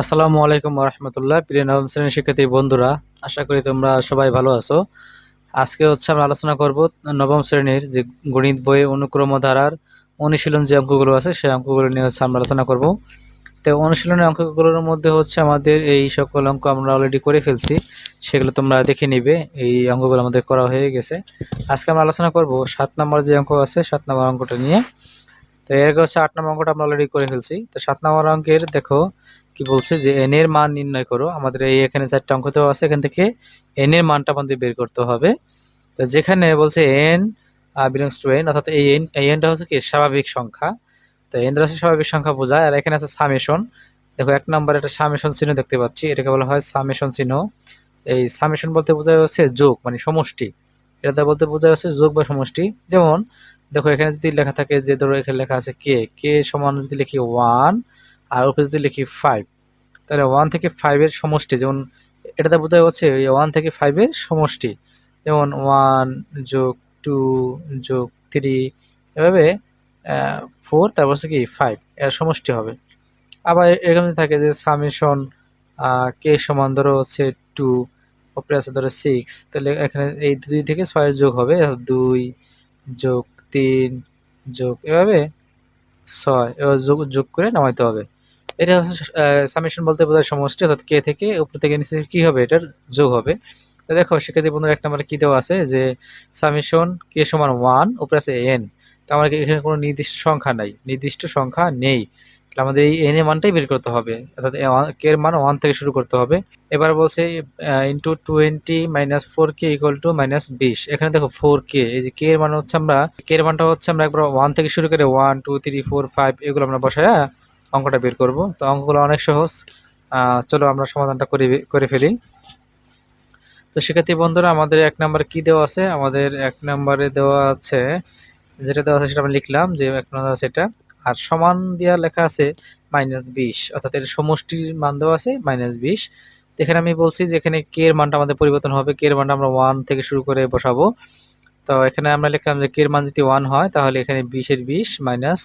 আসসালামু আলাইকুম রহমতুল্লাহ প্রিয় নবম শ্রেণির শিক্ষার্থী বন্ধুরা, আশা করি তোমরা সবাই ভালো আছো। আজকে হচ্ছে আমরা আলোচনা করব নবম শ্রেণির যে গণিত বইয়ে অনুক্রম ধারার অনুশীলন যে অঙ্কগুলো আছে, সেই অঙ্কগুলো নিয়ে হচ্ছে আমরা আলোচনা করব। তো অনুশীলনের অঙ্কগুলোর মধ্যে হচ্ছে আমাদের এই সকল অঙ্ক আমরা অলরেডি করে ফেলছি, সেগুলো তোমরা দেখে নিবে। এই অঙ্কগুলো আমাদের করা হয়ে গেছে। আজকে আমরা আলোচনা করব সাত নম্বর যে অঙ্ক আছে, সাত নম্বর অঙ্কটা নিয়ে। তো এর হচ্ছে আট নম্বর অঙ্কটা আমরা অলরেডি করে ফেলছি। তো সাত নম্বর অঙ্কের দেখো কি বলছে যে এন এর মান নির্ণয় করো। আমাদের এই এখানে চারটা অঙ্ক দেওয়া আছে, এখান থেকে এন এর মানটা আমাদের বের করতে হবে। তো যেখানে বলছে এন বিলংস টু এন অর্থাৎ এই এন এই এনটা হচ্ছে কি, স্বাভাবিক সংখ্যা। তো এন হচ্ছে স্বাভাবিক সংখ্যা বোঝায়, আর এখানে আছে সামেশন দেখো, এক নম্বর একটা সামেশন চিহ্ন দেখতে পাচ্ছি। এটাকে বলা হয় সামেশন চিহ্ন। এই সামেশন বলতে বোঝা হচ্ছে যোগ মানে সমষ্টি। এটাতে বলতে বোঝা হচ্ছে যোগ বা সমষ্টি। যেমন, দেখো, এখানে যদি লেখা থাকে যে, ধরো, এখানে লেখা আছে কে কে সমান যদি লিখি ওয়ান আর উপরে যদি লিখি ফাইভ তাহলে ওয়ান থেকে ফাইভের সমষ্টি, যেমন এটাতে বোঝা হচ্ছে ওয়ান থেকে ফাইভের সমষ্টি। যেমন ওয়ান যোগ টু যোগ থ্রি এভাবে ফোর তারপর হচ্ছে কি ফাইভ এর সমষ্টি হবে। আবার এরকম থাকে যে সামেশন কে সমান ধরো হচ্ছে টু ওপরে আছে ধরো সিক্স তাহলে এখানে এই দুই থেকে ছয়ের যোগ হবে, দুই যোগ তিন যোগ, এভাবে ছয় এবার যোগ যোগ করে নামাইতে হবে। এটা হচ্ছে সামেশন বলতে বোঝায় সমষ্টি, অর্থাৎ কে থেকে উপর থেকে নিচে কী হবে? এটার যোগ হবে। তো দেখো, শিক্ষার্থী বন্ধুরা, এক নম্বরে কী দেওয়া আছে? যে সামেশন কে সমান ওয়ান উপরে আছে এন তো আমার এখানে কোনো নির্দিষ্ট সংখ্যা নাই, নির্দিষ্ট সংখ্যা নেই। তাহলে আমাদের এই এন এর মানটাই বের করতে হবে। অর্থাৎ কে এর মান ওয়ান থেকে শুরু করতে হবে। এবার বলছে into twenty minus four K equal to minus বিশ। এখানে দেখো ফোর কে এই যে কে এর মান হচ্ছে আমরা কে এর মানটা হচ্ছে আমরা একবার ওয়ান থেকে শুরু করে one two three four five এগুলো আমরা বসায় অঙ্কটা বের করব। তো অঙ্কগুলো অনেক সহজ। চলো আমরা সমাধানটা করে করে ফেলি। তো শিক্ষার্থী বন্ধুরা, আমাদের এক নাম্বার কি দেওয়া আছে? আমাদের এক নাম্বারে দেওয়া আছে, যেটা দেওয়া আছে সেটা লিখলাম যে এক নম্বর আছে এটা। আর সমান দেওয়া লেখা আছে মাইনাস বিশ, অর্থাৎ এর সমষ্টির মান দেওয়া আছে মাইনাস বিশ। এখানে আমি বলছি যে এখানে কে এর মানটা আমাদের পরিবর্তন হবে, কে এর মানটা আমরা ওয়ান থেকে শুরু করে বসাবো। তো এখানে আমরা লিখলাম যে কে এর মান যদি ওয়ান হয়, তাহলে এখানে বিশের বিশ মাইনাস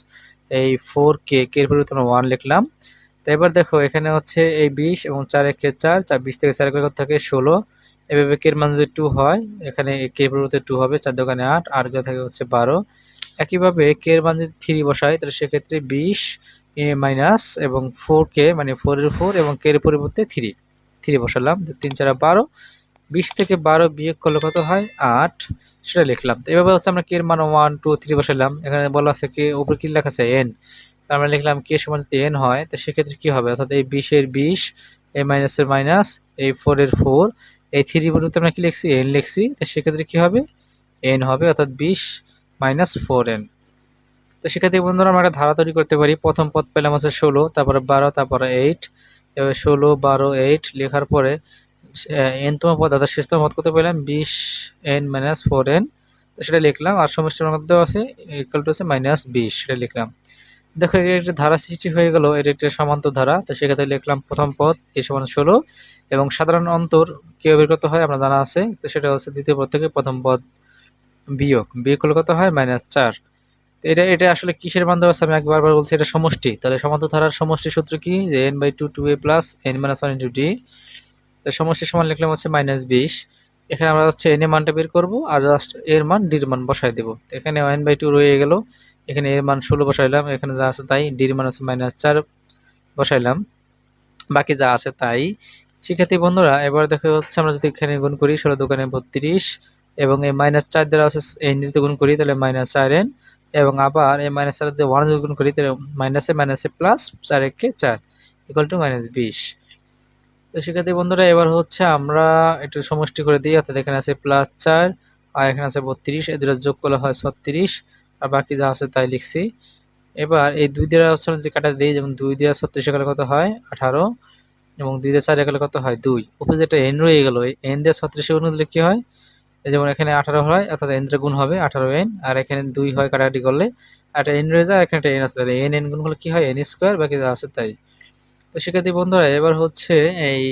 এই ফোর কে কে এর পরিবর্তন ওয়ান লিখলাম। তো এবার দেখো, এখানে হচ্ছে এই বিশ এবং চার একে চার চার বিশ থেকে চার কত থাকে ষোলো। এভাবে কের মান যদি টু হয়, এখানে কে পরিবর্তে টু হবে, চার দোকানে আট আট আর থাকে হচ্ছে বারো। একইভাবে কের মান যদি থ্রি বসায় তাহলে সেক্ষেত্রে বিশ এ মাইনাস এবং ফোর কে মানে ফোরের ফোর এবং কের পরিবর্তে থ্রি থ্রি বসালাম, তিন চার বারো। বিশ থেকে বারো বিয়োগ করলে কত হয়? আট। সেটা লিখলাম। তো এভাবে হচ্ছে আমরা কের মান ওয়ান টু থ্রি বসালাম এখানে বলা আছে কে, উপরে কি লেখা আছে? এন আমরা লিখলাম কে সমান যদি এন হয়, তো সেক্ষেত্রে কী হবে? অর্থাৎ এই বিশের বিশ, এই মাইনাসের মাইনাস এই ফোরের ফোর এই থ্রি পরিবর্তে আমরা কি লিখছি? এন লিখছি। তো সেক্ষেত্রে কী হবে? এন হবে, অর্থাৎ বিশ মাইনাস ফোর এন তো সেক্ষেত্রে বন্ধুরা আমরা একটা ধারা তৈরি করতে পারি। প্রথম পদ পেলাম হচ্ছে ষোলো, তারপরে বারো, তারপরে এইট এবার ষোলো, বারো এইট লেখার পরে এনতম পদ, অর্থাৎ শেষতম পদ করতে পেলাম? বিশ এন মাইনাস ফোর এন। সেটা লিখলাম, আর সমষ্টির মধ্যেও আছে? ইকুয়াল টু আছে মাইনাস বিশ, সেটা লিখলাম। দেখো, এর একটা ধারা সৃষ্টি হয়ে গেল, এর একটা সমান্তর ধারা, তো সেক্ষেত্রে লিখলাম প্রথম পদ, এ সমান ষোলো, এবং সাধারণ অন্তর কীভাবে বের হয় আমরা জানা আছে, তো সেটা হচ্ছে দ্বিতীয় পদ থেকে প্রথম পদ বিয়োগ। বিয়োগ করলে কত হয়? মাইনাস চার। তো এটা এটা আসলে কিসের দেওয়া আছে? আমি একবার বলছি এটা সমষ্টি। তাহলে সমান্তর ধারার সমষ্টি সূত্র কি? যে N by two two A plus N minus one into D তো সমষ্টির সমান লিখলাম হচ্ছে মাইনাস বিশ। এখানে আমরা হচ্ছে এন এ মানটা বের করব আর জাস্ট এর মান ডির মান বসাই দেবো। এখানে ওয়ান বাই টু রয়ে গেল। এখানে এর মান ষোলো বসাইলাম। এখানে যা আছে তাই ডির মান আছে মাইনাস চার বসাইলাম। বাকি যা আছে তাই। শিক্ষার্থী বন্ধুরা, এবার দেখো হচ্ছে আমরা যদি এখানে গুণ করি, ষোলো দোকানে বত্রিশ এবং এই মাইনাস চার দ্বারা আছে এন যদি গুণ করি, তাহলে মাইনাস চার এন এবং আবার এই মাইনাস চার দিয়ে ওয়ান যদি গুণ করি, তাহলে মাইনাসে মাইনাসে প্লাস চার একে চার ইকুয়াল টু মাইনাস বিশ। তো শিক্ষার্থী বন্ধুরা, এবার হচ্ছে আমরা একটু সমষ্টি করে দিই। অর্থাৎ এখানে আছে প্লাস চার, আর এখানে আছে বত্রিশ এদের যোগ করলে হয় ছত্রিশ, আর বাকি যা আছে তাই লিখছি। এবার এই দুই দিয়ে হচ্ছে যদি কাটা দিই, যেমন দুই দিয়ে ছত্রিশ একালে কত হয়? আঠারো, এবং দুই দিয়ে চার একালে কত হয়? দুই। উপরে যেটা এন রয়ে গেল এন দিয়ে ছত্রিশে গুণ দিলে কী হয়? যেমন এখানে আঠারো হয়, অর্থাৎ এন গুণ হবে আঠারো এন আর এখানে দুই হয় কাটাকাটি করলে একটা এন রয়ে যায়, এখানে একটা এন আছে, তাহলে এন এন গুণ হলে কী হয়? এন স্কোয়ার বাকি যা আছে তাই। তো শিক্ষার্থী বন্ধুরা, এবার হচ্ছে এই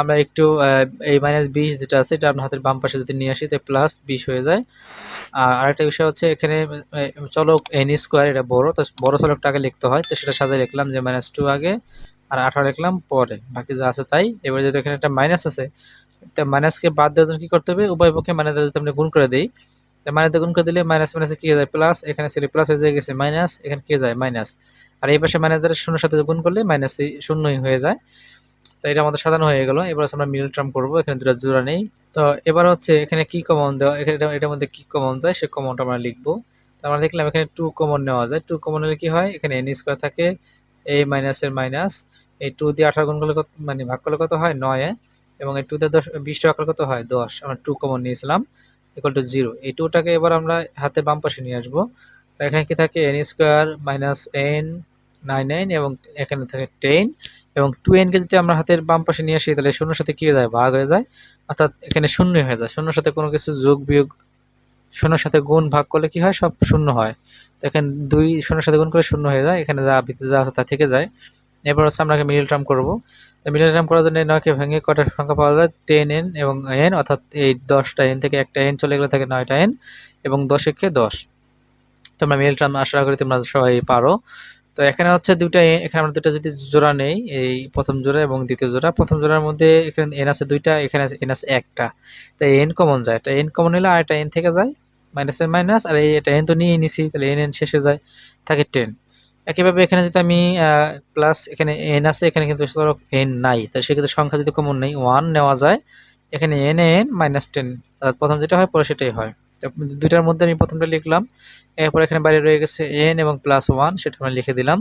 আমরা একটু এই মাইনাস বিশ যেটা আছে এটা আপনার হাতের বাম পাশে যদি নিয়ে আসি তো প্লাস বিশ হয়ে যায়। আর আরেকটা বিষয় হচ্ছে এখানে চলক এন স্কোয়ার এটা বড়, তো বড় চলকটা আগে লিখতে হয়, তো সেটা সাথে লিখলাম যে মাইনাস টু আগে, আর আঠারো লিখলাম পরে, বাকি যা আছে তাই। এবার যদি এখানে একটা মাইনাস আছে, তা মাইনাসকে বাদ দেওয়ার জন্য কী করতে হবে? উভয় পক্ষে মাইনাস যদি আমরা গুণ করে দিই মাইনাস দিয়ে গুণ করে দিলে মাইনাস মাইনাসে কি যায়? প্লাস এখানে ছিল প্লাস হয়ে গেছে মাইনাস এখানে কি যায়? মাইনাস আর এই পাশে মাইনাস দ্বারা শূন্যর সাথে গুণ করলে মাইনাস শূন্যই হয়ে যায়। তো এটা আমাদের সাধারণ হয়ে গেল। এবার আমরা মিডল টার্ম করব, এখানে দুটো জোড়া নেই। তো এবার হচ্ছে এখানে কি কমন দেওয়া, এখানে এটা- এটার মধ্যে কি কমন যায়? সে কমনটা আমরা লিখব। আমরা দেখলাম এখানে টু কমন নেওয়া যায়। টু কমন হলে কি হয়? এখানে এন স্কোয়ার থাকে। এ মাইনাসের মাইনাস এই টু দিয়ে আঠারো গুণ করলে কত মানে ভাগ করলে কত হয়? নয়। এবং এই টু দিয়ে দশ বিশ টাকা করলে কত হয়? দশ। আমরা টু কমন নিয়েছিলাম। ইকুয়াল টু জিরো এই টুটাকে এবার আমরা হাতে বাম পাশে নিয়ে আসব। এখানে কি থাকে? N square minus N nine nine এবং এখানে থাকে টেন এবং টু এনকে যদি আমরা হাতের বাম পাশে নিয়ে আসি, তাহলে শূন্যর সাথে কি হয়ে যায়? ভাগ হয়ে যায়। অর্থাৎ এখানে শূন্যই হয়ে যায়। শূন্যর সাথে কোনো কিছু যোগ বিয়োগ শূন্যর সাথে গুণ ভাগ করলে কি হয়? সব শূন্য হয়। তো এখানে দুই শূন্যর সাথে গুণ করে শূন্য হয়ে যায়। এখানে যা ভিতরে যা আছে তা থেকে যায়। এরপর হচ্ছে আমরা মিডিল টার্ম করব। তো মিডল টার্ম করার জন্য নয়কে ভেঙে কটা সংখ্যা পাওয়া যায়? টেন এন এবং এন অর্থাৎ এই দশটা এন থেকে একটা এন চলে গেলে থাকে নয়টা এন এবং দশেরকে দশ। তোমরা মিডল টার্ম আশা করি তোমরা সবাই পারো। তো এখানে হচ্ছে দুইটা এখানে আমরা দুইটা যদি জোড়া নেই, এই প্রথম জোড়া এবং দ্বিতীয় জোড়া, প্রথম জোড়ার মধ্যে এখানে এন আছে দুইটা, এখানে এন আছে একটা। তো এন কমন যায়। এটা এন কমন নিলে আর একটা এন থেকে যায় মাইনাসের মাইনাস আর এই এটা এন তো নিয়ে নিছি, তাহলে এন এন শেষে যায়, থাকে টেন একইভাবে এখানে যদি আমি প্লাস এখানে এন আছে, এখানে কিন্তু এন নাই তাই সেক্ষেত্রে সংখ্যা যদি কমন নেই ওয়ান নেওয়া যায়, এখানে এন এন মাইনাস টেন প্রথম যেটা হয়, পরে সেটাই হয়। দুইটার মধ্যে আমি প্রথমটা লিখলাম, এরপর এখানে বাইরে রয়ে গেছে এন এবং প্লাস ওয়ান সেটা আমি লিখে দিলাম।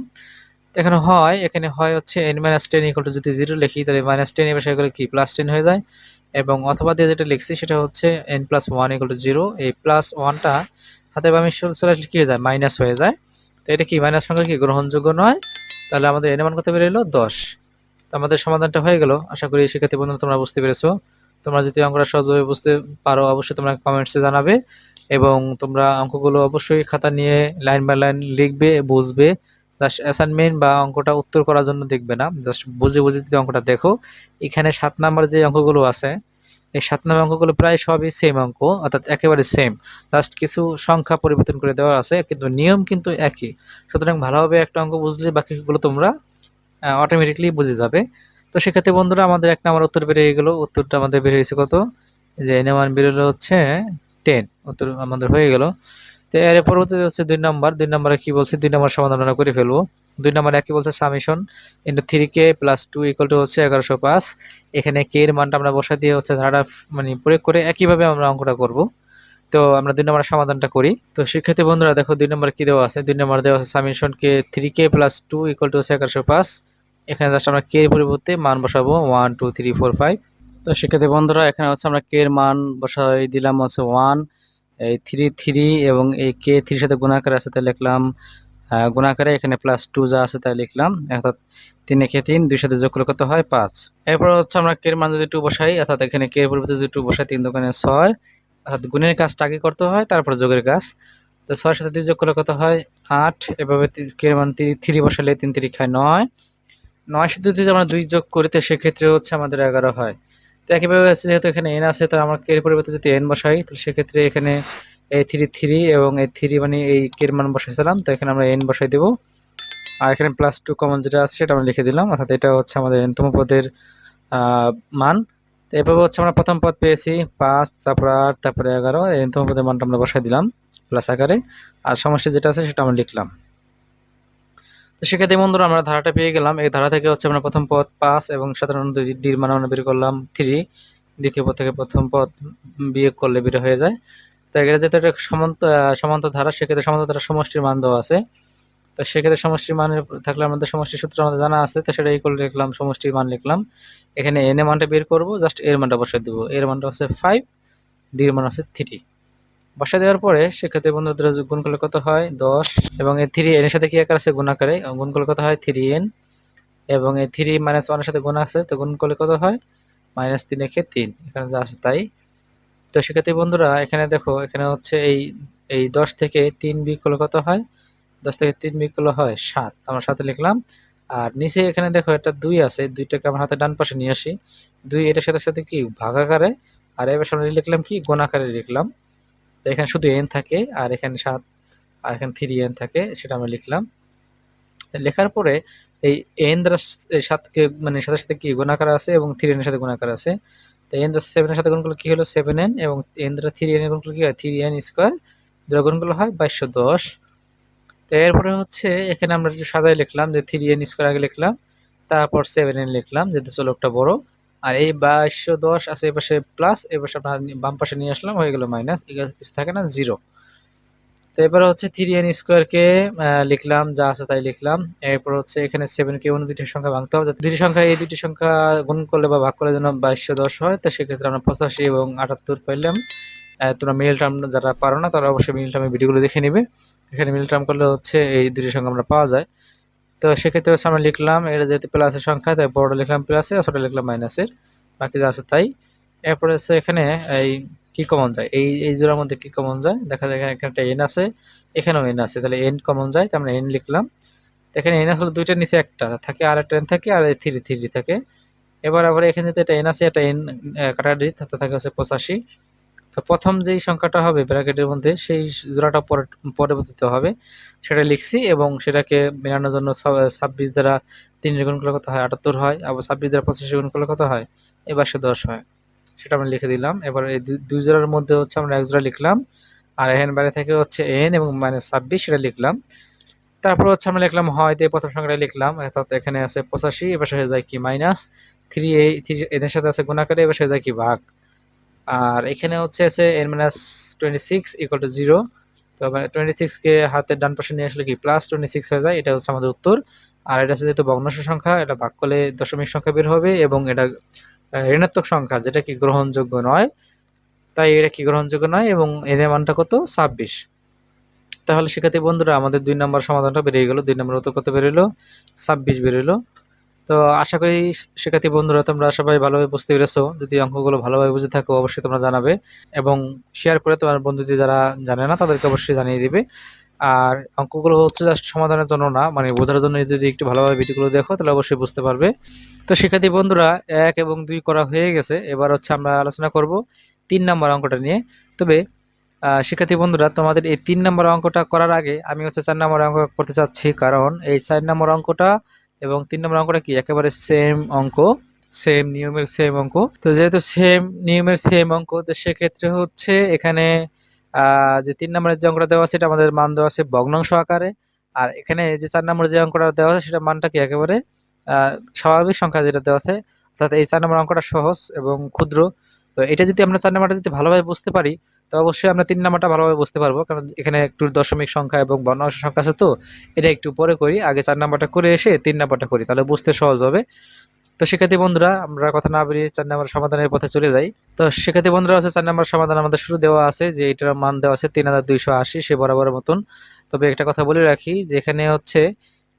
এখানে হয় এখানে হয় হচ্ছে N minus ten equal to যদি জিরো লিখি, তাহলে মাইনাস টেন এবার সেগুলো কি? প্লাস টেন হয়ে যায়। এবং অথবা দিয়ে যেটা লিখছি, সেটা হচ্ছে n plus one equal to zero এই প্লাস ওয়ানটা হাতে বামে চলে কী হয়ে যায়? মাইনাস হয়ে যায়। তো এটা কি মাইনাস সংখ্যা কি? গ্রহণযোগ্য নয়। তাহলে আমাদের এন মান কত বেরোলো দশ। তো আমাদের সমাধানটা হয়ে গেল। আশা করি শিক্ষার্থী বন্ধু তোমরা বুঝতে পেরেছ। তোমরা যদি অঙ্কটা সহজভাবে বুঝতে পারো, অবশ্যই তোমরা কমেন্টসে জানাবে এবং তোমরা অঙ্কগুলো অবশ্যই খাতা নিয়ে লাইন বাই লাইন লিখবে, বুঝবে। জাস্ট অ্যাসাইনমেন্ট বা অঙ্কটা উত্তর করার জন্য দেখবে না। জাস্ট বুঝে বুঝে যদি অঙ্কটা দেখো। এখানে সাত নাম্বার যে অঙ্কগুলো আছে এই সাত নম্বর অঙ্কগুলো প্রায় সবই সেম অঙ্ক, অর্থাৎ একেবারে সেম জাস্ট কিছু সংখ্যা পরিবর্তন করে দেওয়া আছে, কিন্তু নিয়ম কিন্তু একই। সুতরাং ভালোভাবে একটা অঙ্ক বুঝলে বাকিগুলো তোমরা অটোমেটিকলি বুঝে যাবে। তো সেক্ষেত্রে বন্ধুরা, আমাদের এক নম্বর উত্তর বেরিয়ে গেলো। উত্তরটা আমাদের বেরিয়েছে কত? যে এন ওয়ান বেরোলো হচ্ছে টেন উত্তর আমাদের হয়ে গেল। তো এর পরবর্তীতে হচ্ছে দুই নম্বর, দুই নম্বরে কি বলছে? দুই নম্বর সমাধান আমরা করে ফেলব। দুই নম্বরে কি বলছে summation into three k plus two equal to হচ্ছে এগারোশো পাঁচ। এখানে কে এর মানটা আমরা বসা দিয়ে হচ্ছে ধারাটা মানে প্রয়োগ করে একইভাবে আমরা অঙ্কটা করব। তো আমরা দুই নম্বরের সমাধানটা করি। তো শিক্ষার্থী বন্ধুরা, দেখো দুই নম্বর কি দেওয়া আছে? দুই নম্বর দেওয়া আছে summation k three k plus two equal to হচ্ছে এগারোশো পাঁচ। এখানে জাস্ট আমরা কে এর পরিবর্তে মান বসাবো one two three four five তো শিক্ষার্থী বন্ধুরা, এখানে হচ্ছে আমরা কে এর মান বসাই দিলাম হচ্ছে ওয়ান এই থ্রি থ্রি এবং এই কে থ্রির সাথে গুণাকার আছে তাই লিখলাম গুণাকারে এখানে প্লাস টু যা আছে তাই লিখলাম, অর্থাৎ তিন একে তিন, দুই সাথে যোগ করলে কত হয়? পাঁচ। এরপর হচ্ছে আমরা কে এর মান যদি টু বসাই, অর্থাৎ এখানে কে পরিবর্তে যদি টু বসাই, তিন দোকানে ছয়, অর্থাৎ গুণের কাজটা আগে করতে হয়, তারপর যোগের কাজ। তো ছয়ের সাথে দুই যোগ করলে কত হয়? আট। এভাবে তি- কে এর মান থ্রি বসালে তিন তিরি খায় নয়। নয় সাথে যদি আমরা দুই যোগ করি, তো সেক্ষেত্রে হচ্ছে আমাদের এগারো হয়। তো একইভাবে আছে, যেহেতু এখানে এন আছে তো আমরা কে এর পরিবর্তে যদি এন বসাই তো সেক্ষেত্রে এখানে এই থ্রি থ্রি এবং এই থ্রি মানে এই কের মান বসাইছিলাম, তো এখানে আমরা এন বসাই দেবো। আর এখানে প্লাস টু কমন যেটা আছে, সেটা আমরা লিখে দিলাম, অর্থাৎ এটা হচ্ছে আমাদের এনতম পদের মান। তো এভাবে হচ্ছে আমরা প্রথম পদ পেয়েছি, পাঁচ, তারপর আট, তারপরে এগারো এনতম পদের মানটা আমরা বসাই দিলাম প্লাস আকারে। আর সমষ্টি যেটা আছে, সেটা আমরা লিখলাম। তো সেক্ষেত্রে বন্ধুরা আমরা ধারাটা পেয়ে গেলাম। এই ধারা থেকে হচ্ছে আমরা প্রথম পদ পাঁচ এবং সাধারণত ডির মান আমরা বের করলাম থ্রি। দ্বিতীয় পদ থেকে প্রথম পদ বিয়োগ করলে বের হয়ে যায়। তো এখানে যেহেতু একটা সমান্ত আহ, সমান্তর ধারা সেক্ষেত্রে সমান্তর ধারা সমষ্টির মান দেওয়া আছে। তো সেক্ষেত্রে সমষ্টির মান থাকলে আমাদের সমষ্টির সূত্র আমাদের জানা আছে তো সেটা এই ইকুয়াল লিখলাম সমষ্টির মান লিখলাম। এখানে এন এর মানটা বের করব জাস্ট এর মানটা বসাই দেবো। এর মানটা হচ্ছে ফাইভ ডির মান হচ্ছে থ্রি বসা দেওয়ার পরে সেক্ষেত্রে বন্ধুদের গুণ করলে কত হয়? দশ। এবং এই থ্রি এর সাথে কি আকার আছে? গুণ আকারে। গুণ করলে কত হয়? থ্রি এন এবং এই থ্রি মাইনাস ওয়ানের সাথে গুণ আছে, তো গুণ করলে কত হয়? মাইনাস তিন একে তিন। এখানে যা আছে তাই। তো সেক্ষেত্রে বন্ধুরা, এখানে দেখো, এখানে হচ্ছে এই এই দশ থেকে তিন বিয়োগ করলে কত হয়? দশ থেকে তিন বিয়োগ করলে হয় সাত। আমরা সাথে লিখলাম। আর নিচে এখানে দেখো, একটা দুই আছে। দুইটাকে আমার হাতে ডান পাশে নিয়ে আসি। দুই এটার সাথে সাথে কি? ভাগাকারে। আর এবার সামনে লিখলাম কি? গোনাকারে লিখলাম। তো এখানে শুধু এন থাকে, আর এখানে সাত, আর এখানে থ্রি এন থাকে, সেটা আমরা লিখলাম। লেখার পরে এই এন দ্বারা সাতকে মানে সাথে সাথে কি গুণাকার আছে এবং থ্রি এন এর সাথে গুণাকার আছে? তো এন দ্বারা সেভেনের সাথে গুণ করলে কি হলো? সেভেন এন এবং এন দ্বারা থ্রি এন এর গুণ করলে কি হয়? থ্রি এন স্কোয়ার দ্বারা গুণ করলে হয় বাইশশো দশ। তো এরপরে হচ্ছে, এখানে আমরা একটু সাজায় লিখলাম যে থ্রি এন স্কোয়ার আগে লিখলাম, তারপর সেভেন এন লিখলাম, যেহেতু চলকটা বড়। আর এই বাইশশো দশ আছে এ পাশে প্লাস এ পাশে আপনার বাম পাশে নিয়ে আসলাম, হয়ে গেল মাইনাস এগুলো কিছু থাকে না জিরো তো এরপরে হচ্ছে থ্রি এন স্কোয়ারকে লিখলাম, যা আছে তাই লিখলাম। এরপর হচ্ছে এখানে সেভেনকে অন্য দুটি সংখ্যা ভাঙতে হবে। দুটি সংখ্যা, এই দুটি সংখ্যা গুণ করলে বা ভাগ করলে যেন বাইশশো দশ হয়, তো সেক্ষেত্রে আমরা পঁচাশি এবং আটাত্তর পাইলাম। তোমরা মিল টার্ম যারা পারো না, তারা অবশ্যই মিল টার্মের ভিডিওগুলো দেখে নিবে। এখানে মিল টার্ম করলে হচ্ছে এই দুটি সংখ্যা আমরা পাওয়া যায়। তো সেক্ষেত্রে হচ্ছে আমরা লিখলাম এটা যেহেতু প্লাসের সংখ্যা, তাই বড়টা লিখলাম প্লাসে আর ছোটো লিখলাম মাইনাসের বাকি যা আছে তাই। এরপরে হচ্ছে এখানে এই কি কমন যায়? এই এই জোড়ার মধ্যে কি কমন যায়? দেখা যায় এখানে একটা এন আছে, এখানেও এন আছে, তাহলে এন কমন যায় তো আমরা এন লিখলাম। তো এখানে এন আসলে দুইটার নিচে একটা, থাকে আর একটা এন থাকে, আর থ্রি থ্রি থাকে। এবার আবার এখানে যেহেতু একটা এন আছে, একটা এন কাটাকাটি থাকে হচ্ছে পঁচাশি। তো প্রথম যেই সংখ্যাটা হবে ব্র্যাকেটের মধ্যে, সেই জোড়াটা পরে পরবর্তীতে হবে। সেটা লিখছি এবং সেটাকে মেলানোর জন্য ছাব্বিশ দ্বারা তিন গুণ করলে কত হয়? আটাত্তর হয়। আবার ছাব্বিশ দ্বারা পঁচাশি গুণ করলে কত হয়? এবার সে দশ হয়। সেটা আমরা লিখে দিলাম। এবার এই দুই- জোড়ার মধ্যে হচ্ছে আমরা এক জোড়া লিখলাম। আর এখানে বাইরে থেকে হচ্ছে এন এবং মাইনাস ছাব্বিশ সেটা লিখলাম। তারপর হচ্ছে আমরা লিখলাম হয় দিয়ে প্রথম সংখ্যাটা লিখলাম। অর্থাৎ এখানে আছে পঁচাশি, এবার হয়ে যায় কি? মাইনাস থ্রি এই থ্রি এনের সাথে আছে গুণাকারে, এবার হয়ে যায় কি? ভাগ। আর এখানে হচ্ছে আছে n minus twenty six equal to zero তো টোয়েন্টি সিক্সকে হাতের ডান পাশে নিয়ে আসলে কি? প্লাস টোয়েন্টি সিক্স হয়ে যায়, এটা হচ্ছে আমাদের উত্তর। আর এটা হচ্ছে যেহেতু ভগ্নাংশ সংখ্যা, এটা ভাগ করলে দশমিক সংখ্যা বের হবে এবং এটা ঋণাত্মক সংখ্যা, যেটা কি গ্রহণযোগ্য নয়। তাই এটা কি গ্রহণযোগ্য নয় এবং এর মানটা কত? ছাব্বিশ। তাহলে শিক্ষার্থী বন্ধুরা, আমাদের দুই নম্বর সমাধানটা বেরিয়ে গেল, দুই নম্বর উত্তর কত বেরোলো ছাব্বিশ বেরোলো তো আশা করি শিক্ষার্থী বন্ধুরা, তোমরা সবাই ভালোভাবে বুঝতে পেরেছ। যদি অঙ্কগুলো ভালোভাবে বুঝে থাকো, অবশ্যই তোমরা জানাবে এবং শেয়ার করে তোমার বন্ধুদের যারা জানে না, তাদেরকে অবশ্যই জানিয়ে দিবে। আর অঙ্কগুলো হচ্ছে জাস্ট সমাধানের জন্য না মানে বোঝার জন্য যদি একটু ভালোভাবে ভিডিওগুলো দেখো, তাহলে অবশ্যই বুঝতে পারবে। তো শিক্ষার্থী বন্ধুরা, এক এবং দুই করা হয়ে গেছে। এবার হচ্ছে আমরা আলোচনা করব তিন নম্বর অঙ্কটা নিয়ে। তবে শিক্ষার্থী বন্ধুরা, তোমাদের এই তিন নম্বর অঙ্কটা করার আগে আমি হচ্ছে চার নম্বর অঙ্ক করতে চাচ্ছি। কারণ এই চার নম্বর অঙ্কটা এবং তিন নম্বর অঙ্কটা কি? একেবারে সেম অঙ্ক সেম নিয়মের সেম অঙ্ক। তো যেহেতু সেম নিয়মের সেম অঙ্ক, তো সেক্ষেত্রে হচ্ছে এখানে যে তিন নম্বরের যে অঙ্কটা দেওয়া সেটা আমাদের মান দেওয়া আছে ভগ্নাংশ আকারে। আর এখানে যে চার নম্বরের যে অঙ্কটা দেওয়া আছে সেটা মানটা কি? একেবারে স্বাভাবিক সংখ্যা যেটা দেওয়া আছে, অর্থাৎ এই চার নম্বর অঙ্কটা সহজ এবং ক্ষুদ্র। তো এটা যদি আমরা চার নম্বরটা যদি ভালোভাবে বুঝতে পারি তো অবশ্যই আমরা তিন নাম্বারটা ভালোভাবে বুঝতে পারব, কারণ এখানে একটু দশমিক সংখ্যা এবং বর্ণাংশ সংখ্যা আছে তো, এটা একটু পরে করি, আগে চার নাম্বারটা করে এসে তিন নাম্বারটা করি, তাহলে বুঝতে সহজ হবে। তো শিক্ষার্থী বন্ধুরা, আমরা কথা না বেরিয়ে চার নাম্বার সমাধানের পথে চলে যাই। তো শিক্ষার্থী বন্ধুরা আছে, চার নাম্বার সমাধান আমাদের শুরু দেওয়া আছে, যে এটার মান দেওয়া আছে তিন হাজার দুইশো আশি, সে বরাবরের মতন। তবে একটা কথা বলে রাখি, যে এখানে হচ্ছে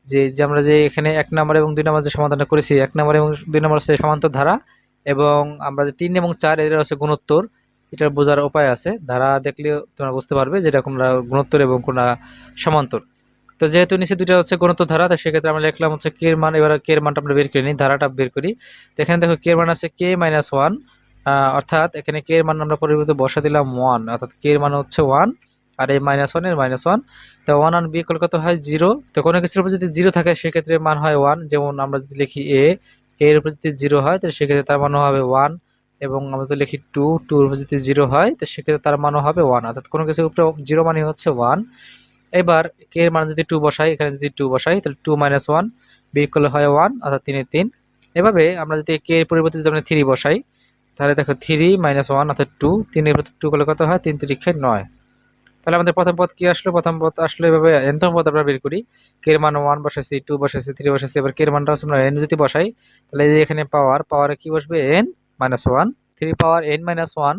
যে যে আমরা যে এখানে এক নাম্বার এবং দুই নাম্বার যে সমাধানটা করেছি, এক নাম্বার এবং দুই নাম্বার হচ্ছে সমান্তর ধারা, এবং আমরা যে তিন এবং চার, এদের হচ্ছে গুণোত্তর। এটার বোঝার উপায় আছে। ধারা দেখলে তোমরা বুঝতে পারবে যেটা কোনটা গুণোত্তর এবং কোনটা সমান্তর। তো যেহেতু নিচে দুইটা হচ্ছে গুণোত্তর ধারা তো সেক্ষেত্রে আমরা লিখলাম হচ্ছে কে এর মান, এবার কে এর মানটা আমরা বের করে নিই ধারাটা বের করি। তো এখানে দেখো কে এর মান আছে কে মাইনাস ওয়ান অর্থাৎ এখানে কে এর মান আমরা পরিবর্তে বসা দিলাম ওয়ান অর্থাৎ কে এর মান হচ্ছে ওয়ান আর এই মাইনাস ওয়ানের মাইনাস ওয়ান তো ওয়ান ওয়ান বি কত হয়? জিরো তো কোনো কিছুর উপর যদি জিরো থাকে, সেক্ষেত্রে মান হয় ওয়ান যেমন আমরা যদি লিখি এ এর উপর যদি জিরো হয় তো সেক্ষেত্রে তার মান হবে ওয়ান এবং আমরা যদি লিখি টু টুর যদি জিরো হয়, তো সেক্ষেত্রে তার মানও হবে ওয়ান অর্থাৎ কোনো কিছুর উপরে জিরো মানে হচ্ছে ওয়ান এবার কে এর মান যদি টু বসাই, এখানে যদি টু বসাই, তাহলে টু মাইনাস ওয়ান বিয়োগ করলে হয় ওয়ান অর্থাৎ তিনে তিন। এভাবে আমরা যদি কে এর পরিবর্তে যদি আমরা থ্রি বসাই, তাহলে দেখো থ্রি মাইনাস ওয়ান অর্থাৎ টু তিনের প্রতি টু করলে কত হয়? তিন তিরিক্ষায় নয়। তাহলে আমাদের প্রথম পদ কি আসলো? প্রথম পদ আসলো এভাবে এনতম পদ আমরা বের করি। কে এর মান ওয়ান বসাইছি টু বসাইছি থ্রি বসাইছি, এবার কে এর মানটা হচ্ছে আমরা এন যদি বসাই, তাহলে এখানে পাওয়ার পাওয়ারে কি বসবে? N minus one three power n minus one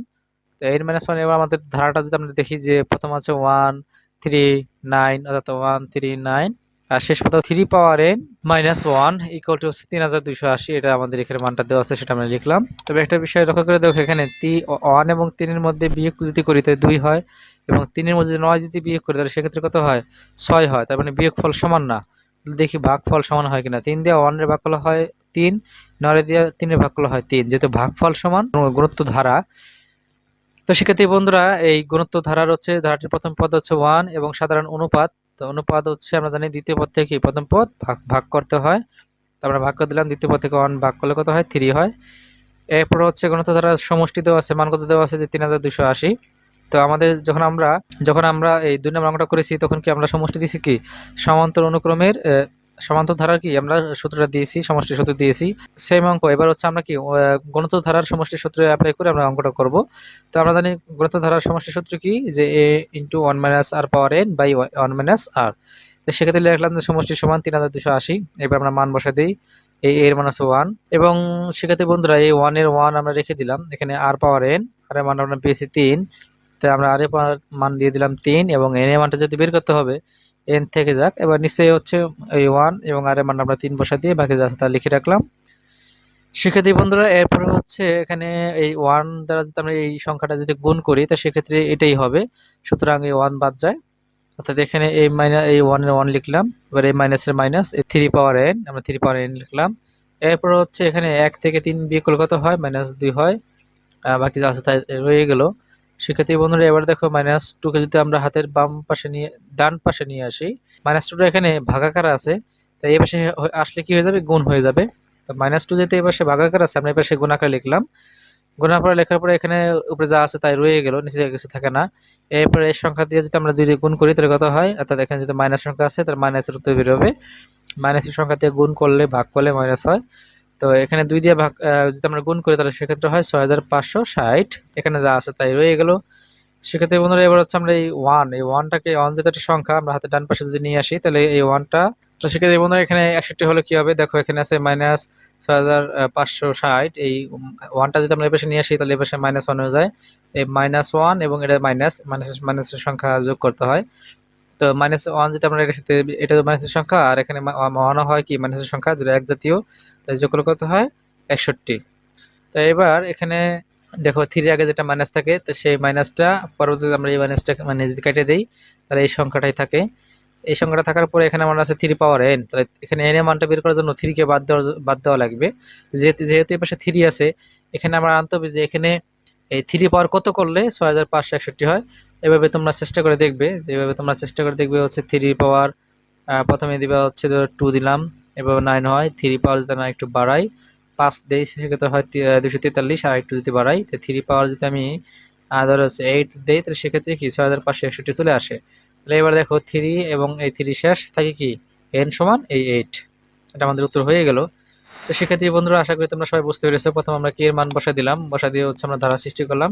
তো এন মাইনাস ওয়ান এবার আমাদের ধারাটা যদি আমরা দেখি যে প্রথম আছে ওয়ান থ্রি নাইন অর্থাৎ ওয়ান থ্রি নাইন আর শেষ পদ three power n minus one equal to তিন হাজার দুইশো আশি, এটা আমাদের এখানে মানটা দেওয়া আছে, সেটা আমরা লিখলাম। তবে একটা বিষয় লক্ষ্য করে দেখো এখানে তি ওয়ান এবং তিনের মধ্যে বিয়োগ যদি করি, তাহলে দুই হয়, এবং তিনের মধ্যে নয় যদি বিয়োগ করি, তাহলে সেক্ষেত্রে কত হয়? ছয় হয়, তার মানে বিয়োগ ফল সমান না। দেখি ভাগ ফল সমান হয় কিনা। তিন দিয়ে ওয়ানের ভাগ করলে হয় তিন নয় দিয়ে তিনের ভাগ করলে হয় তিন। যেহেতু ভাগ ফল সমান গুরুত্ব ধারা। তো শিক্ষার্থী বন্ধুরা, এই গুণত্ব ধারার হচ্ছে, ধারাটির প্রথম পদ হচ্ছে ওয়ান, এবং সাধারণ অনুপাত, তো অনুপাত হচ্ছে আমরা জানি দ্বিতীয় পদ থেকে প্রথম পদ, ভাগ ভাগ করতে হয়। তারপরে ভাগ করে দিলাম, দ্বিতীয় পদ থেকে ওয়ান ভাগ করলে কত হয়? থ্রি হয়। এরপর হচ্ছে গণিত ধারা সমষ্টি দেওয়া আছে, মান কত দেওয়া আছে? যে তিন হাজার দুশো আশি। তো আমাদের যখন আমরা যখন আমরা এই দুই নম্বর অঙ্কটা করেছি, তখন কি আমরা সমষ্টি দিয়েছি কি? সমান্তর অনুক্রমের সমান্তর ধারার কি? আমরা সূত্রটা দিয়েছি, সমষ্টি সূত্র দিয়েছি। সেম অঙ্ক। এবার হচ্ছে আমরা কি গণিত ধারার সমষ্টি সূত্র অ্যাপ্লাই করে আমরা অঙ্কটা করব। তো আমরা জানি গণিত ধারার সমষ্টি সূত্র কি? যে a into one minus r power n by one minus r তো সেক্ষেত্রে লিখলাম যে সমষ্টি সমান তিন হাজার দুশো আশি। এবার আমরা মান বসা দিই। এই এর মান আছে ওয়ান এবং সেক্ষেত্রে বন্ধুরা, এই ওয়ানের ওয়ান আমরা রেখে দিলাম। এখানে আর পাওয়ার এন আর মান আমরা পেয়েছি তিন। তাই আমরা আর এর মান দিয়ে দিলাম তিন এবং এন এর মানটা যদি বের করতে হবে এন থেকে যাক। এবার নিশ্চয়ই হচ্ছে এই ওয়ান এবং আর এর মান আমরা তিন বসা দিয়ে বাকি যা তা লিখে রাখলাম। শিক্ষার্থী বন্ধুরা, এরপর হচ্ছে এখানে এই ওয়ান দ্বারা যদি আমরা এই সংখ্যাটা যদি গুণ করি, তা সেক্ষেত্রে এটাই হবে। সুতরাং এই ওয়ান বাদ যায়। অর্থাৎ এখানে এই মাইনাস এই ওয়ানের ওয়ান লিখলাম। এবার এই মাইনাসের মাইনাস এই থ্রি পাওয়ার এন আমরা থ্রি পাওয়ার এন লিখলাম। এরপর হচ্ছে এখানে এক থেকে তিন বিয়ে কত হয়? মাইনাস দুই হয়। বাকি যা আছে তাই রয়ে গেল। শিক্ষার্থী বন্ধুরা, এবার দেখো মাইনাস টুকে যদি আমরা হাতের বাম পাশে নিয়ে, ডান পাশে নিয়ে আসি মাইনাস টুটা এখানে ভাগাকার আছে, তাই এই পাশে আসলে কি হয়ে যাবে? গুণ হয়ে যাবে। তো মাইনাস টু যেহেতু এই পাশে ভাগাকার আছে, আমরা এই পাশে গুণাকার লিখলাম। পরে লেখার পরে এখানে উপরে যা আছে তাই রয়ে গেল, নিচে কিছু থাকে না। এরপরে এই সংখ্যা দিয়ে যদি আমরা দুই দিয়ে গুণ করি, তাহলে কত হয়? অর্থাৎ এখানে যদি মাইনাস সংখ্যা আছে, তাহলে মাইনাসের উত্তর বেরোবে মাইনাসের সংখ্যা দিয়ে গুণ করলে, ভাগ করলে মাইনাস হয়। তো এখানে দুই দিয়ে ভাগ যদি আমরা গুণ করি, তাহলে সেক্ষেত্রে হয় ছয় হাজার পাঁচশো ষাট। এখানে যা আছে তাই রয়ে গেল। সেক্ষেত্রে বন্ধুরা, এবার হচ্ছে আমরা এই ওয়ান এই ওয়ানটাকে ওয়ান যেটা একটা সংখ্যা, আমরা হাতে ডান পাশে যদি নিয়ে আসি, তাহলে এই ওয়ানটা তো সেক্ষেত্রে বন্ধুরা, এখানে একষট্টি হলে কি হবে? দেখো, এখানে আছে মাইনাস ছয় হাজার পাঁচশো ষাট। এই ওয়ানটা যদি আমরা এই পাশে নিয়ে আসি, তাহলে এই পাশে মাইনাস ওয়ান হয়ে যায়। এই মাইনাস ওয়ান এবং এটা মাইনাস মাইনাস মাইনাসের সংখ্যা যোগ করতে হয়। তো মাইনাস ওয়ান যদি আমরা এটার সাথে, এটা মাইনাসের সংখ্যা, আর এখানে ওয়ানও হয় কি মাইনাসের সংখ্যা, দুটো এক জাতীয়, তাই যোগ কত হয়? একষট্টি। তো এবার এখানে দেখো থ্রি আগে যেটা মাইনাস থাকে, তো সেই মাইনাসটা পরবর্তীতে আমরা এই মাইনাসটা মানে যদি কেটে দিই, তাহলে এই সংখ্যাটাই থাকে। এই সংখ্যাটা থাকার পরে এখানে আমার আছে থ্রি পাওয়ার এন তাহলে এখানে এন মানটা বের করার জন্য থ্রিকে বাদ দেওয়া বাদ দেওয়া লাগবে। যেহেতু যেহেতু এই পাশে থ্রি আছে, এখানে আমরা আনতে হবে যে এখানে এই থ্রি পাওয়ার কত করলে ছয় হাজার পাঁচশো একষট্টি হয়? এভাবে তোমরা চেষ্টা করে দেখবে যেভাবে তোমরা চেষ্টা করে দেখবে হচ্ছে থ্রি পাওয়ার প্রথমে দিবা হচ্ছে টু দিলাম, এভাবে নাইন হয় থ্রি পাওয়ার যদি না একটু বাড়াই, পাঁচ দেই, সেক্ষেত্রে হয় দুশো তেতাল্লিশ আর একটু যদি বাড়াই, তো থ্রি পাওয়ার যদি আমি ধরো এইট দেই, তাহলে সেক্ষেত্রে কি ছয় হাজার পাঁচশো একষট্টি চলে আসে। তাহলে এবার দেখো থ্রি এবং এই থ্রি শেষ, থাকে কি? এন সমান এই এইট এটা আমাদের উত্তর হয়ে গেল। তো সেক্ষেত্রে বন্ধুরা, আশা করি তোমরা সবাই বুঝতে পেরেছ। প্রথম আমরা কি এর মান বসা দিলাম? বসা দিয়ে হচ্ছে আমরা ধারা সৃষ্টি করলাম।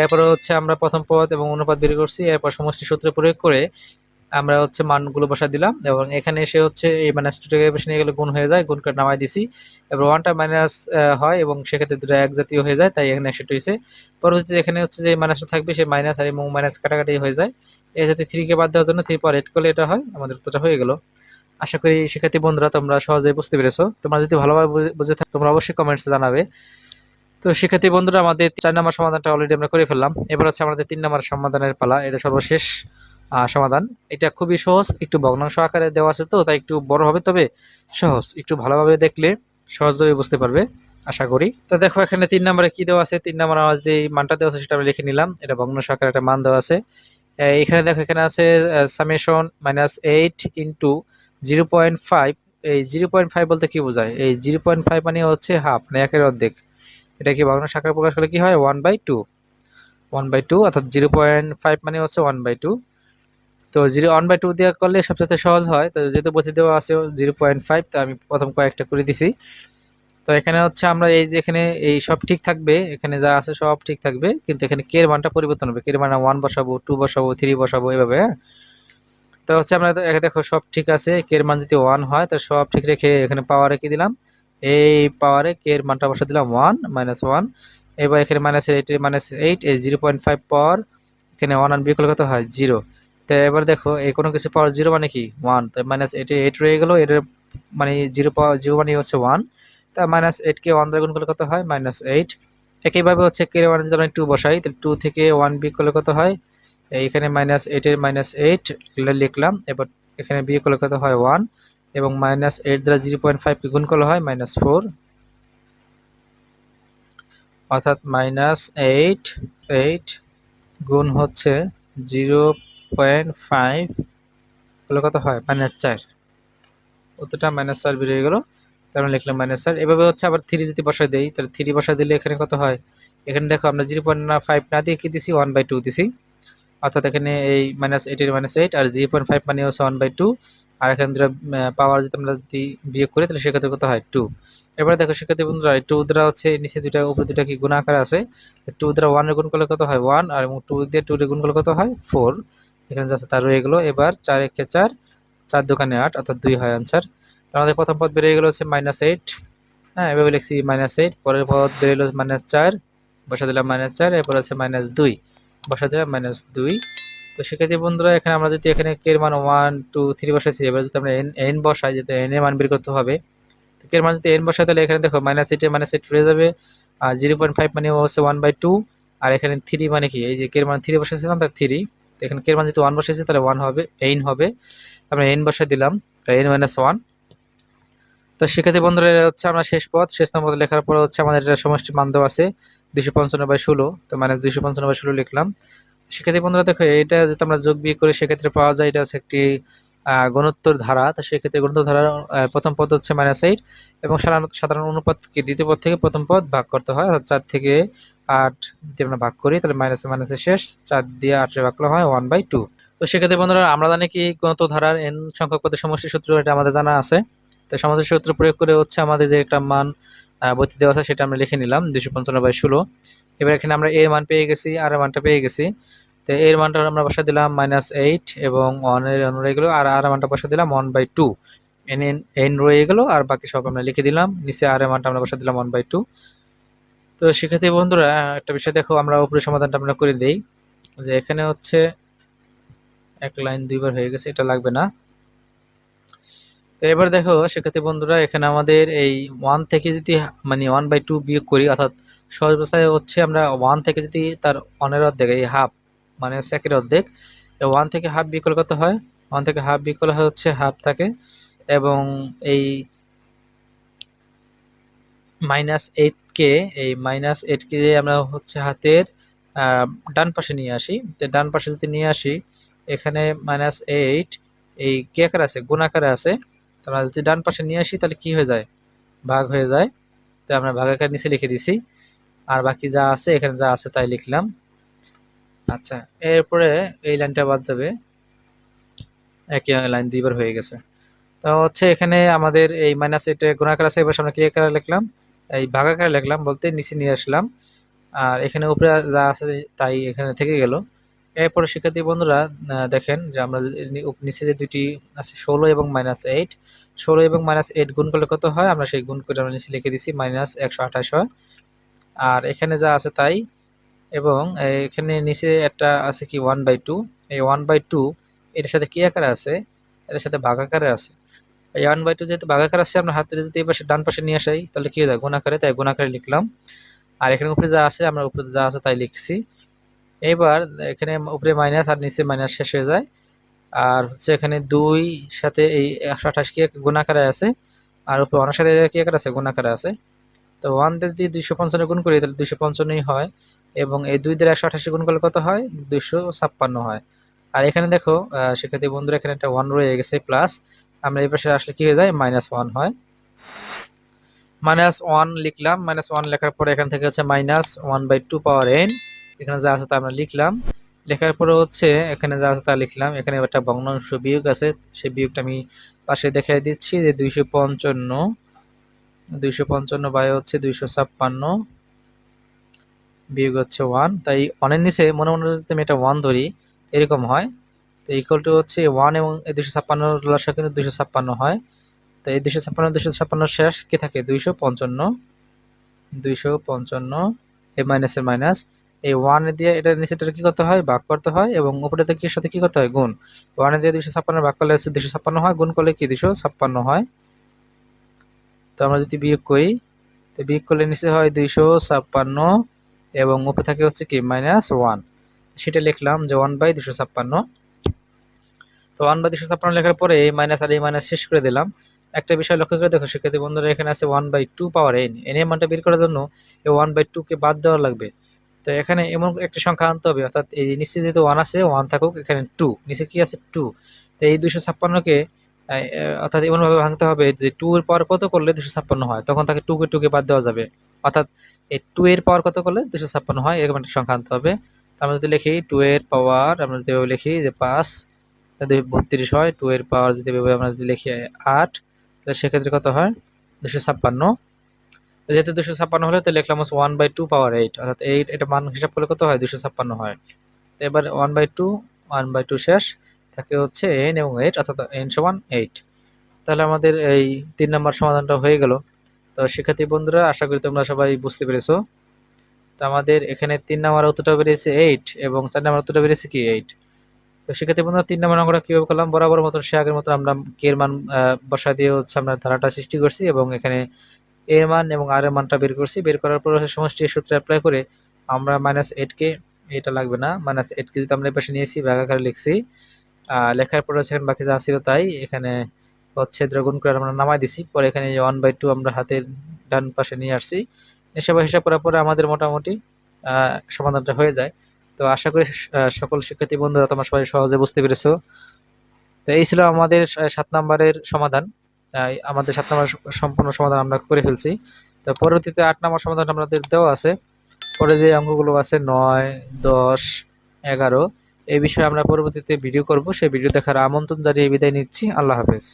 এরপরে হচ্ছে আমরা প্রথম পদ এবং অনুপাত বের করছি। এরপর সমষ্টি সূত্র প্রয়োগ করে আমরা হচ্ছে মানগুলো বসা দিলাম এবং এখানে এসে হচ্ছে এই মাইনাস টুটাকে বেশি নিয়ে গেলে গুণ হয়ে যায় গুণ করে নামাই দিছি। এবার ওয়ানটা মাইনাস হয় এবং সেক্ষেত্রে দুটো এক জাতীয় হয়ে যায়, তাই এখানে একশো হয়েছে। পরবর্তীতে এখানে হচ্ছে যে মাইনাসটা থাকবে, সেই মাইনাস আর এবং মাইনাস কাটাকাটি হয়ে যায়। এই যাতে থ্রিকে বাদ দেওয়ার জন্য থ্রি পাওয়ার এইট করলে এটা হয়, আমাদের উত্তরটা হয়ে গেল। আশা করি শিক্ষার্থী বন্ধুরা তোমরা সহজেই বুঝতে পেরেছ। তোমরা যদি ভালোভাবে বুঝে থাকো, তোমরা অবশ্যই কমেন্টসে জানাবে। তো শিক্ষার্থী বন্ধুরা, আমাদের চার নম্বর সমাধানটা অলরেডি আমরা করে ফেললাম। এবার হচ্ছে আমাদের তিন নম্বর সমাধানের পালা। এটা সর্বশেষ সমাধান। এটা খুবই সহজ, একটু ভগ্নাংশ আকারে দেওয়া আছে তো, তাই একটু বড় হবে তবে সহজ। একটু ভালোভাবে দেখলে সহজভাবে বুঝতে পারবে, আশা করি। তো দেখো, এখানে তিন নম্বরে কি দেওয়া আছে? তিন নম্বর আমার যে মানটা দেওয়া আছে, সেটা আমি লিখে নিলাম। এটা ভগ্নাংশ আকারে একটা মান দেওয়া আছে। এখানে দেখো, এখানে আছে summation minus eight into zero point five, এই জিরো পয়েন্ট ফাইভ বলতে কি বোঝায়? এই জিরো পয়েন্ট ফাইভ মানে হচ্ছে হাফ মানে একের অর্ধেক। এটা কি ভগ্নাংশ আকারে প্রকাশ করলে কি হয়? One by two. One by two, অর্থাৎ জিরো পয়েন্ট ফাইভ মানে হচ্ছে ওয়ান বাই টু। তো জিরো, ওয়ান বাই টু দেওয়া করলে সবচেয়ে সহজ হয়। তো যেহেতু বসে দেওয়া আছে জিরো পয়েন্ট ফাইভ, তো আমি প্রথম কয়েকটা করে দিছি। তো এখানে হচ্ছে আমরা এই যে এখানে এই সব ঠিক থাকবে, এখানে যা আছে সব ঠিক থাকবে, কিন্তু এখানে কে এর মানটা পরিবর্তন হবে। কে এর মান ওয়ান বসাবো টু বসাবো থ্রি বসাবো, এভাবে হ্যাঁ? তো হচ্ছে আমরা দেখো সব ঠিক আছে কে এর মান যদি ওয়ান হয়, তো সব ঠিক রেখে এখানে পাওয়ারে কি দিলাম? এই পাওয়ারে কে এর মানটা বসা দিলাম ওয়ান মাইনাস ওয়ান এবার এখানে মাইনাস এইট মাইনাস এইট এই জিরো পয়েন্ট ফাইভ পাওয়ার এখানে ওয়ান আর বিকল কত হয়? জিরো তো এবার দেখো, এই কোনো কিছু পাওয়ার জিরো মানে কি? ওয়ান তো মাইনাস এইটে এইট রয়ে গেলো এটার মানে জিরো পাওয়ার জিরো মানে হচ্ছে ওয়ান তা মাইনাস এইটকে ওয়ান দ্বারা গুণ করলে কত হয়? মাইনাস এইট একইভাবে হচ্ছে কে ওয়ান যদি আমি টু বসাই, তাহলে টু থেকে ওয়ান বি করলে কত হয়? এইখানে মাইনাস এইটের মাইনাস এইট লিখলাম, এবার এখানে বিয়ে করলে কত হয় ওয়ান এবং মাইনাস এইট দ্বারা জিরো পয়েন্ট ফাইভকে গুণ করলে হয় মাইনাস ফোর অর্থাৎ মাইনাস এইট এইট গুণ হচ্ছে জিরো পয়েন্ট ফাইভ করলে কত হয়? মাইনাস চার। উত্তরটা মাইনাস চার বেরিয়ে গেল, তার মানে লিখলাম মাইনাস চার। এভাবে হচ্ছে আবার থ্রি যদি বসাই দেই, তাহলে থ্রি বসাই দিলে এখানে কত হয়? এখানে দেখো আমরা জিরো পয়েন্ট ফাইভ না দিয়ে কি দিছি? ওয়ান বাই টু দিছি। অর্থাৎ এখানে এই মাইনাস এইটের মাইনাস এইট আর জিরো পয়েন্ট ফাইভ মানে হচ্ছে ওয়ান বাই টু আর এখানে দুটো পাওয়ার যদি আমরা যদি বিয়োগ করি, তাহলে সেক্ষেত্রে কত হয়? টু এবারে দেখো, সেক্ষেত্রে বন্ধুরা টু দ্বারা হচ্ছে নিচে দুটা উপরে দুটা কি গুণ আকার আছে? টু দ্বারা ওয়ানের গুণ করলে কত হয়? ওয়ান আর টু দিয়ে টু গুণ করলে কত হয়? ফোর এখানে যাচ্ছে তার রয়ে গেলো। এবার চার একে চার চার দোকানে আট, অর্থাৎ দুই হয় আনসার আমাদের প্রথম পদ বেরিয়ে গেলো হচ্ছে মাইনাস এইট হ্যাঁ এভাবে লিখছি মাইনাস এইট পরের পদ বেরিয়ে গেলো মাইনাস চার বসা দিলাম মাইনাস চার, এরপর আছে মাইনাস দুই। বসা দিলাম মাইনাস দুই। তো সেক্ষেত্রে বন্ধুরা, এখানে আমরা যদি এখানে কের মান ওয়ান টু থ্রি বসাইছি, এবার যদি আমরা এন এন বসাই যেতে এন এর মান বের করতে হবে, তো কের মান যদি এন বসাই, তাহলে এখানে দেখো মাইনাস এইটে মাইনাস এইট হয়ে যাবে, আর জিরো পয়েন্ট ফাইভ মানে হচ্ছে ওয়ান বাই টু আর এখানে থ্রি মানে কি? এই যে কের মান থ্রি বসাইছিলাম, তার থ্রি তো এখানে কের মান যদি ওয়ান বসেছে তাহলে ওয়ান হবে এইন হবে। আমরা এন বসাই দিলাম এন মাইনাস ওয়ান তো শিক্ষার্থী বন্ধুরা হচ্ছে আমরা শেষ পথ। শেষ নম্বর লেখার পর হচ্ছে আমাদের এটা সমষ্টি মান দেওয়া আছে দুশো পঞ্চান্ন বাই ষোলো। তো মানে দুশো পঞ্চান্ন বাই ষোলো লিখলাম। সেক্ষেত্রে বন্ধুরা, দেখো এটা যদি আমরা যোগ বিয়োগ করি সেক্ষেত্রে পাওয়া যায়, এটা হচ্ছে একটি গণোত্তর ধারা। তো সেক্ষেত্রে গণোত্তর ধারার প্রথম পদ হচ্ছে মাইনাস এইট এবং সাধারণ সাধারণ অনুপাতকে দ্বিতীয় পদ থেকে প্রথম পদ ভাগ করতে হয়। অর্থাৎ চার থেকে আট যদি আমরা ভাগ করি, তাহলে মাইনাসে মাইনাসে শেষ। চার দিয়ে আটের ভাগ করা হয় ওয়ান বাই টু তো সেক্ষেত্রে বন্ধুরা, আমরা জানি কি গণত ধারার এন সংখ্যক পদের সমষ্টি সূত্র, এটা আমাদের জানা আছে। তো সমাজের সূত্র প্রয়োগ করে হচ্ছে আমাদের যে একটা মান বর্তি দেওয়া আছে সেটা আমরা লিখে নিলাম দুশো পঞ্চান্ন বাই ষোলো। এবার এখানে আমরা এর মান পেয়ে গেছি, আর মানটা পেয়ে গেছি। তো এর মানটা আমরা বসা দিলাম মাইনাস এইট এবং ওয়ানের রয়ে গেলো, আর আর মানটা বসা দিলাম one by two n n n রয়ে গেলো, আর বাকি সব আমরা লিখে দিলাম, নিচে আর মানটা আমরা বসা দিলাম ওয়ান বাই টু তো সেক্ষেত্রে বন্ধুরা, একটা বিষয় দেখো, আমরা উপরে সমাধানটা আমরা করে দিই। যে এখানে হচ্ছে এক লাইন দুইবার হয়ে গেছে, এটা লাগবে না। তো এবার দেখো সেক্ষেত্রে বন্ধুরা, এখানে আমাদের এই ওয়ান থেকে যদি মানে ওয়ান বাই টু বিয়োগ করি, অর্থাৎ সহজ ভাষায় হচ্ছে আমরা ওয়ান থেকে যদি তার ওয়ানের অর্ধেক, এই হাফ মানে একের অর্ধেক ওয়ান থেকে হাফ বিয়োগ করলে কত হয়? ওয়ান থেকে হাফ বিয়োগ করলে হচ্ছে হাফ থাকে, এবং এই মাইনাস এইটকে এই মাইনাস এইটকে আমরা হচ্ছে হাতের ডান পাশে নিয়ে আসি। তো ডান পাশে যদি নিয়ে আসি, এখানে মাইনাস এইট এই কে আকারে আছে? গুণ আকারে আছে। তো আমরা যদি ডান পাশে নিয়ে আসি, তাহলে কি হয়ে যায়? ভাগ হয়ে যায়। তো আমরা ভাগাকার নিচে লিখে দিছি। আর বাকি যা আছে, এখানে যা আছে তাই লিখলাম। আচ্ছা এরপরে এই লাইনটা বাদ যাবে। একই লাইন দুইবার হয়ে গেছে। তো হচ্ছে এখানে আমাদের এই মাইনাস এইটে গুণাকার আছে। এবার আমরা কি আকারে লিখলাম? এই ভাগাকারে লিখলাম বলতে নিচে নিয়ে আসলাম। আর এখানে উপরে যা আছে তাই এখানে থেকে গেল। এরপরে শিক্ষার্থী বন্ধুরা দেখেন যে আমরা নিচে যে দুটি আছে, ষোলো এবং মাইনাস এইট ষোলো এবং মাইনাস এইট গুণ করলে কত হয়? আমরা সেই গুণ করে আমরা নিচে লিখে দিছি মাইনাস একশো আঠাশ হয়। আর এখানে যা আছে তাই, এবং এখানে নিচে একটা আছে কি ওয়ান বাই টু এই ওয়ান বাই টু এটার সাথে কি আকারে আছে? এটার সাথে ভাগ আকারে আছে। এই ওয়ান বাই টু যেহেতু ভাগ আকার আছে, আমরা হাতের যদি এই পাশে ডান পাশে নিয়ে আসি, তাহলে কি হয়ে যায়? গুণ আকারে, তাই গুণাকারে লিখলাম। আর এখানে উপরে যা আছে, আমরা উপরে যা আছে তাই লিখছি। এবার এখানে উপরে মাইনাস আর নিচে মাইনাস শেষ হয়ে যায়। আর হচ্ছে এখানে দুই সাথে এই একশো আঠাশ কি গুণাকারে আছে, আর উপরে অনেক সাথে কি আকার আছে, গুণাকারে আছে। তো ওয়ান দিয়ে যদি দুইশো পঞ্চান্ন গুণ করি, তাহলে দুইশো পঞ্চান্নই হয়, এবং এই দুই দিয়ে একশো আঠাশি গুণ করলে কত হয়? দুইশো ছাপ্পান্ন হয়। আর এখানে দেখো সেক্ষেত্রে বন্ধুরা, এখানে একটা ওয়ান রয়ে গেছে প্লাস আমরা এই পাশে আসলে কি হয়ে যায়? মাইনাস ওয়ান হয়। মাইনাস ওয়ান লিখলাম। মাইনাস ওয়ান লেখার পরে এখান থেকে হচ্ছে minus one by two power n এখানে যা আছে তা আমরা লিখলাম। লেখার পরে হচ্ছে এখানে যা আছে তা লিখলাম। এখানে একটা ভগ্নাংশ বিয়োগ আছে। সেই বিয়োগটা আমি পাশে দেখাই দিচ্ছি যে দুইশো পঞ্চান্ন দুইশো পঞ্চান্ন বাই হচ্ছে দুইশো ছাপ্পান্ন বিয়োগ হচ্ছে ওয়ান। তাই ওয়ানের নিচে মনে মনে যদি আমি এটা ওয়ান ধরি এরকম হয়। তো ইকুয়াল টু হচ্ছে ওয়ান এবং এই দুশো ছাপ্পান্ন লসা কিন্তু দুশো ছাপ্পান্ন হয়। তো এই দুশো ছাপ্পান্ন দুশো ছাপ্পান্ন শেষ কি থাকে? দুইশো পঞ্চান্ন দুইশো পঞ্চান্ন এ মাইনাসের মাইনাস এই ওয়ান দিয়ে এটা নিচেটা কি করতে হয়? ভাগ করতে হয় এবং উপরে থেকে সাথে কি করতে হয়? গুণ। ওয়ানে দিয়ে দুশো ছাপ্পান্ন ভাগ করলে হচ্ছে দুশো ছাপ্পান্ন হয়। গুণ করলে কি? দুশো ছাপ্পান্ন হয়। তো আমরা যদি বিয়োগ করি, তো বিয়োগ করলে নিচে হয় দুইশো ছাপ্পান্ন এবং উপরে থাকে হচ্ছে কি? Minus one. সেটা লিখলাম যে ওয়ান বাই দুশো ছাপ্পান্ন। তো ওয়ান বাই দুশো ছাপ্পান্ন লেখার পরে এই মাইনাস আর এই মাইনাস শেষ করে দিলাম। একটা বিষয় লক্ষ্য করে দেখো, শিক্ষার্থী বন্ধুরা, এখানে আছে one by two power n. N এর মানটা বের করার জন্য এই ওয়ান বাই টুকে বাদ দেওয়া লাগবে। তো এখানে এমন একটা সংখ্যা আনতে হবে, অর্থাৎ এই নিচে যেহেতু ওয়ান আছে ওয়ান থাকুক, এখানে টু নিচে কি আছে টু তো এই দুশো ছাপ্পান্নকে অর্থাৎ এমনভাবে ভাঙতে হবে যে টু এর পাওয়ার কত করলে দুশো ছাপ্পান্ন হয়, তখন তাকে টুকে টুকে বাদ দেওয়া যাবে। অর্থাৎ এই টু এর পাওয়ার কত করলে দুশো ছাপ্পান্ন হয়, এরকম একটা সংখ্যা আনতে হবে। আমরা যদি লিখি টু এর পাওয়ার আমরা যদি লিখি যে পাঁচ বত্রিশ হয় টু এর পাওয়ার যদি আমরা যদি লিখি আট, তাহলে সেক্ষেত্রে কত হয়? দুশো ছাপ্পান্ন। যেহেতু দুশো ছাপ্পান্ন হলে তো লিখলাম হচ্ছে one by two power eight অর্থাৎ এইট এটা মান হিসাব করলে কত হয়? দুশো ছাপ্পান্ন হয়। তো এবার one by two one by two শেষ, থাকে হচ্ছে এন এবং এইট অর্থাৎ এন সমান এইট তাহলে আমাদের এই তিন নম্বর সমাধানটা হয়ে গেল। তো শিক্ষার্থী বন্ধুরা, আশা করি তোমরা সবাই বুঝতে পেরেছ। তো আমাদের এখানে তিন নম্বর উত্তরটা বেরিয়েছে এইট এবং চার নম্বর উত্তরটা বেরিয়েছে কি এইট তো শিক্ষার্থী বন্ধুরা, তিন নম্বর অঙ্কটা কীভাবে করলাম? বরাবর মতন সে আগের মতো আমরা কে এর মান বসা দিয়ে হচ্ছে আমরা ধারাটা সৃষ্টি করছি এবং এখানে এর মান এবং আর এর মানটা বের করছি। বের করার পর সমষ্টি সূত্রে অ্যাপ্লাই করে আমরা মাইনাস এইটকে এটা লাগবে না মাইনাস এইটকে যদি আমরা পাশে নিয়েছি, ভাগাকারে লিখছি লেখার পরে সেখানে বাকি যা ছিল তাই এখানে হচ্ছে দ্রগুণ করে আমরা নামাই দিছি। পরে এখানে ওয়ান বাই টু আমরা হাতের ডান পাশে নিয়ে আসছি। এসব হিসাব করার পরে আমাদের মোটামুটি সমাধানটা হয়ে যায়। তো আশা করি সকল শিক্ষার্থী বন্ধুরা তোমরা সবাই সহজে বুঝতে পেরেছ। তো এই ছিল আমাদের সাত নম্বরের সমাধান। আমাদের সাত নম্বর সম্পূর্ণ সমাধান আমরা করে ফেলছি। তো পরবর্তীতে আট নম্বর সমাধান আমাদের দেওয়া আছে। পরে যে অঙ্কগুলো আছে নয়, দশ, এগারো, এই বিষয়ে আমরা পরবর্তীতে ভিডিও করব। সেই ভিডিও দেখার আমন্ত্রণ জানিয়ে বিদায় নিচ্ছি। আল্লাহ হাফেজ।